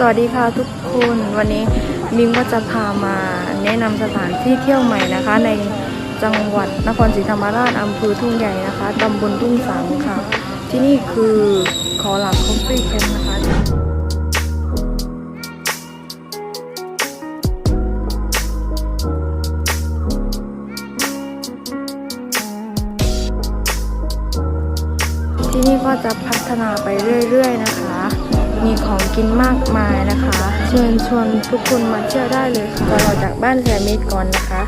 สวัสดีค่ะทุกคนวันนี้มิมก็จะพามาแนะนำสถานที่เที่ยวใหม่นะคะ ในจังหวัดนครศรีธรรมราชอำเภอทุ่งใหญ่นะคะตำบลทุ่งสังค่ะ ที่นี่คือขอหลักคอฟฟี่แคมป์นะคะที่นี่ก็จะพัฒนาไปเรื่อย ๆ นะคะ มีของกินมากมายนะคะ เชิญชวนทุกคนมาเที่ยวได้เลยค่ะเราจากบ้านแสมิตรก่อนนะคะ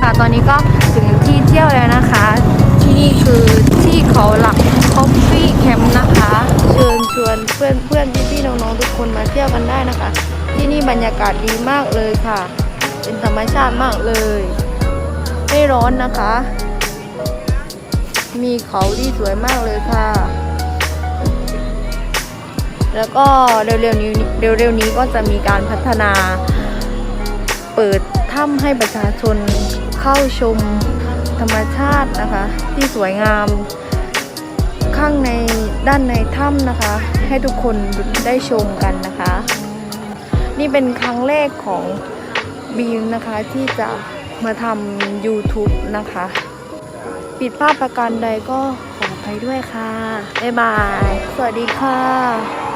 ค่ะตอนนี้ก็ถึงที่เที่ยวแล้วนะคะ ที่นี่คือที่เขาหลักคอฟฟี่แคมป์นะคะ เชิญชวนเพื่อนเพื่อนพี่พี่ๆน้องๆทุกคนมาเที่ยวกันได้นะคะ ที่นี่บรรยากาศดีมากเลยค่ะ เป็นธรรมชาติมากเลย ไม่ร้อนนะคะ มีเขาที่สวยมากเลยค่ะ แล้วก็เร็วๆนี้เร็วๆนี้ก็จะมีการพัฒนาเปิดถ้ำให้ประชาชนเข้าชมธรรมชาตินะคะ ที่สวยงามข้างในด้านในถ้ำนะคะ ให้ทุกคนได้ชมกันนะคะ นี่เป็นครั้งแรกของบีมนะคะที่จะมาทำ YouTube นะคะผิดพลาดประการใดก็ขออภัยด้วยค่ะ บ๊ายบาย สวัสดีค่ะ